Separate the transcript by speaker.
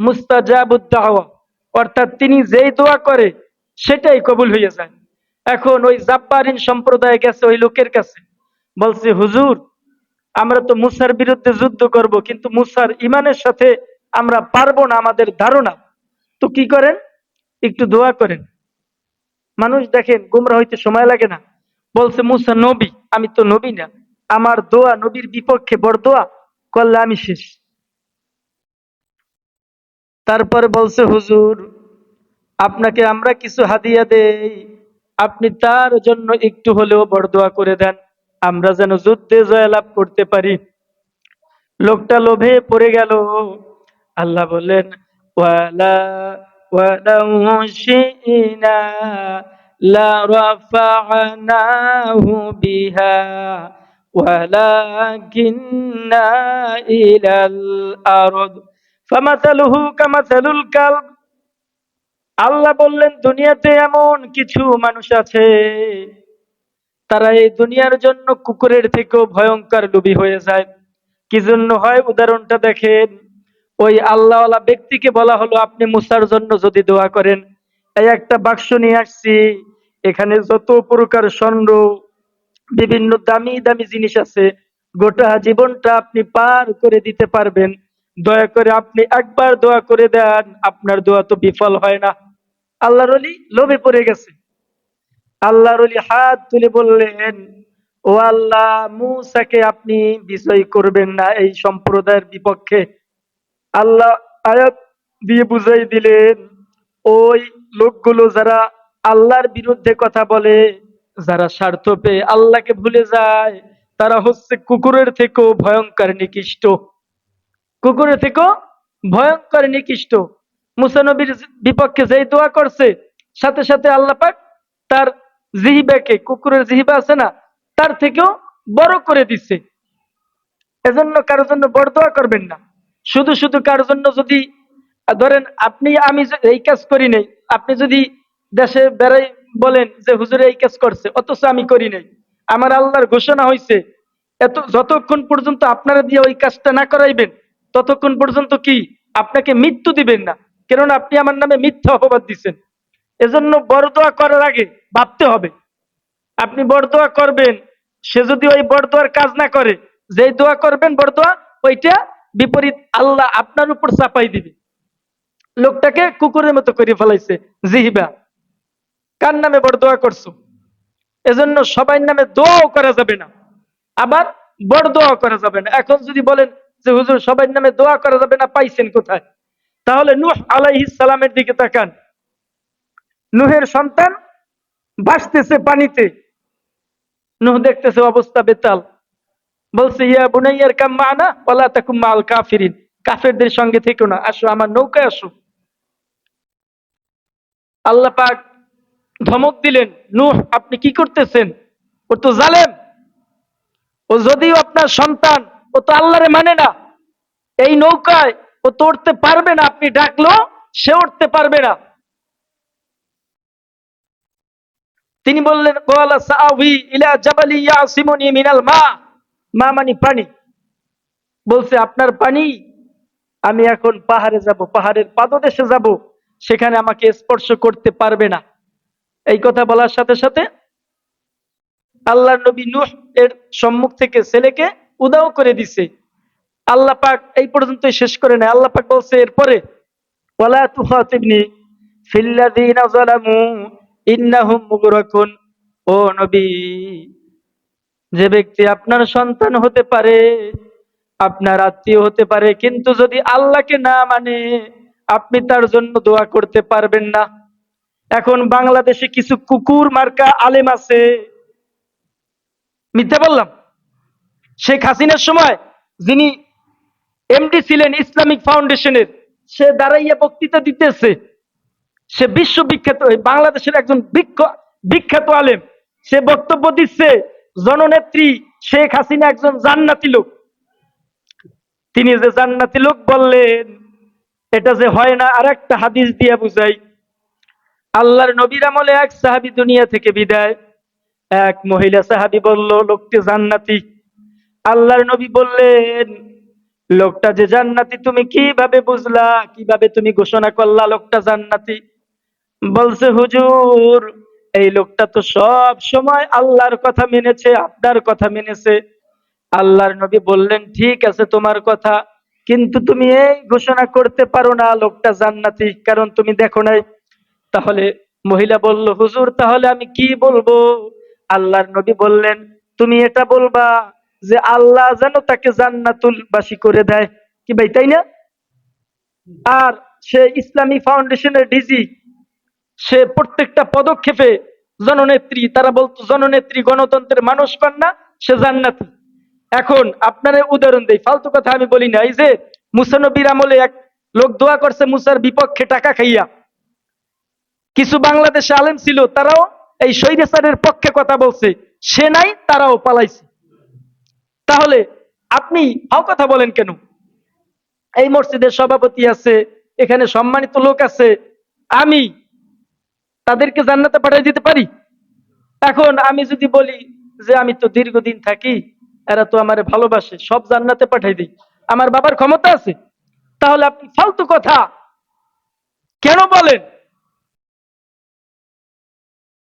Speaker 1: মুস্তাজাবুদ্দাওয়া অর্থাৎ তিনি যেই দোয়া করে, সেটাই কবুল হয়ে যায়। এখন ওই জাব্বারিন সম্প্রদায় গেছে, ওই লোকের কাছে। বলছে, হুজুর, আমরা তো মুসার বিরুদ্ধে যুদ্ধ করব, কিন্তু মুসার ইমানের সাথে আমরা পারব না, আমাদের ধারণা। তো কি করেন? একটু দোয়া করেন। মানুষ দেখেন, গুমরা হইতে সময় লাগে না। বলছে, মুসা নবী, আমি তো নবী না। আমার দোয়া নবীর বিপক্ষে বড় দোয়া, করলে আমি শেষ। তারপরে বলছে, হুজুর, আপনাকে আমরা কিছু হাদিয়া দেই। আপনি তার জন্য একটু হলেও বড় দোয়া করে দেন। আমরা যেন যুদ্ধে জয়লাভ করতে পারি। লোকটা লোভে পড়ে গেল। আল্লাহ বললেন, ওয়ালা ইলাল আরদ ফামাসালুহু কামাসালুল কালব। আল্লাহ বললেন, দুনিয়াতে এমন কিছু মানুষ আছে, তারা এই দুনিয়ার জন্য কুকুরের থেকেও ভয়ঙ্কর লোভী হয়ে যায়। কি জন্য হয়? উদাহরণটা দেখেন। ওই আল্লাহওয়ালা ব্যক্তিকে বলা হলো, আপনি মুসার জন্য যদি দোয়া করেন, এই একটা বাক্স নিয়ে আসছি। এখানে যত প্রকার স্বর্ণ, বিভিন্ন দামি দামি জিনিস আছে, গোটা জীবনটা আপনি পার করে দিতে পারবেন। দয়া করে আপনি একবার দোয়া করে দেন, আপনার দোয়া তো বিফল হয় না। আল্লাহর অলি লোভে পড়ে গেছে। আল্লাহর অলি হাত তুলে বললেন, ও আল্লাহ, মুসাকে আপনি বিজয় করবেন না এই সম্প্রদায়ের বিপক্ষে। আল্লাহ আয়াত দিয়ে বুঝাই দিলেন, ওই লোকগুলো যারা আল্লাহর বিরুদ্ধে কথা বলে, যারা স্বার্থ পেয়ে আল্লাহকে ভুলে যায়, তারা হচ্ছে কুকুরের থেকেও ভয়ঙ্কর নিকৃষ্ট। কুকুরের থেকেও ভয়ঙ্কর নিকৃষ্ট। মুসানবীর বিপক্ষে যেই দোয়া করছে, সাথে সাথে আল্লাহ পাক তার জিহিবাকে, কুকুরের জিহিবা আছে না, তার থেকেও বড় করে দিচ্ছে। এজন্য কারোর জন্য বড় দোয়া করবেন না। শুধু শুধু কারোর জন্য যদি, ধরেন আপনি, আমি এই কাজ করি নাই, আপনি যদি দেশে বেড়াই বলেন যে, হুজুরে এই কাজ করছে, অথচ আমি করি নাই। আমার আল্লাহর ঘোষণা হয়েছে এত, যতক্ষণ পর্যন্ত আপনারা দিয়ে ওই কাজটা না করাইবেন ততক্ষণ পর্যন্ত কি আপনাকে মৃত্যু দিবেন না? কেননা আপনি আমার নামে মিথ্যা অপবাদ দিচ্ছেন। এজন্য বড় দোয়া করার আগে ভাবতে হবে। আপনি বড়দোয়া করবেন, সে যদি ওই বড়দোয়ার কাজ না করে, যেই দোয়া করবেন বড়দোয়া ওইটা বিপরীত আল্লাহ আপনার উপর চাপাই দিবে। লোকটাকে কুকুরের মতো করে ফেলাইছে, জিহিবা। কার নামে বড়দোয়া করছ? এজন্য সবাই নামে দোয়াও করা যাবে না। আবার বড় দোয়া করা যাবে না। এখন যদি বলেন যে হুজুর সবাই নামে দোয়া করা যাবে না, পাইছেন কোথায়? তাহলে নূহ সালামের দিকে তাকান। নুহের সন্তান ভাসতেছে পানিতে। নুহ দেখতেছে অবস্থা বেতাল। বলছে, ইয়া বুনাইয়ার কাম মানা ওলা তাকুম মাল কাফিরিন। কাফেরদের সঙ্গে থেকো না, আসো, আমার নৌকায় আসো। আল্লাহ পাক ধমক দিলেন, নূহ, আপনি কি করতেছেন? ও তো জালেম। ও যদিও আপনার সন্তান ও তো আল্লাহরে মানে না। এই নৌকায় ও তো উঠতে পারবে না, আপনি ডাকলো, সে উঠতে পারবে না। তিনি বললেন মিনাল মা। মা মানে পানি। বলছে, আপনার পানি, আমি এখন পাহাড়ে যাব, পাহাড়ের পাদদেশে যাব, সেখানে আমাকে স্পর্শ করতে পারবে না। এই কথা বলার সাথে সাথে আল্লাহ নবী নূহ এর সম্মুখ থেকে ছেলেকে উদাও করে দিছে। আল্লাহ পাক এই পর্যন্ত শেষ করে নেয়। আল্লাহ পাক বলছে, এরপরে, ওয়ালা তুখাতিবনি ফিল্লাযীনা যালামু ইন্নাহুম মুগরাকুন। ও নবী, যে ব্যক্তি আপনার সন্তান হতে পারে, আপনার আত্মীয় হতে পারে, কিন্তু যদি আল্লাহকে না মানে আপনি তার জন্য দোয়া করতে পারবেন না। এখন বাংলাদেশে কিছু কুকুর মার্কা আলেম আছে। মিথ্যা বললাম? শেখ হাসিনার সময় যিনি এমডি ছিলেন ইসলামিক ফাউন্ডেশনের, সে দাঁড়াইয়া বক্তৃতা দিতেছে। সে বিশ্ববিখ্যাত বাংলাদেশের একজন বিখ্যাত আলেম। সে বক্তব্য দিচ্ছে, জননেত্রী শেখ হাসিনা একজন জান্নাতি লোক। তিনি যে জান্নাতি লোক বললেন, এটা যে হয় না আর একটা হাদিস দিয়ে বুঝাই। আল্লাহর নবীর আমলে এক সাহাবি দুনিয়া থেকে বিদায়। এক মহিলা সাহাবী বলল, লোকটি জান্নাতি। আল্লাহর নবী বললেন, লোকটা যে জান্নাতি, তুমি কীভাবে বুঝলা? কীভাবে তুমি ঘোষণা করলা লোকটা জান্নাতি? বলছে, হুজুর, এই লোকটা তো সব সময় আল্লাহর কথা মেনেছে, আপনার কথা মেনেছে। আল্লাহর নবী বললেন, ঠিক আছে তোমার কথা, কিন্তু তুমি এই ঘোষণা করতে পারো না লোকটা জান্নাতি, কারণ তুমি দেখো নাই। তাহলে মহিলা বলল, হুজুর, তাহলে আমি কি বলব? আল্লাহর নবী বললেন, তুমি এটা বলবা যে আল্লাহ যেন তাকে জান্নাতুল বাসী করে দেয়। কি ভাই, তাই না? আর সে ইসলামী ফাউন্ডেশনের ডিজি, সে প্রত্যেকটা পদক্ষেপে জননেত্রী, তারা বলতো জননেত্রী গণতন্ত্রের মানুষ পান না, সে জান্নাতি। এখন আপনারা উদাহরণ দেই, ফালতু কথা আমি বলি না, এই যে মুসানবীর আমলে এক লোক দোয়া করছে মুসার বিপক্ষে টাকা খাইয়া। কিছু বাংলাদেশে আলেম ছিল, তারাও এই স্বৈরাচারের পক্ষে কথা বলছে, সে নাই, তারাও পালাইছে। তাহলে আপনি হাও কথা বলেন কেন? এই মসজিদের সভাপতি আছে, এখানে সম্মানিত লোক আছে, আমি তাদেরকে জান্নাতে পাঠিয়ে দিতে পারি? এখন আমি যদি বলি যে আমি তো দীর্ঘদিন থাকি, এরা তো আমারে ভালোবাসে, সব জান্নাতে পাঠাই দিই। আমার বাবার ক্ষমতা আছে? তাহলে আপনি ফালতু কথা কেন বলেন?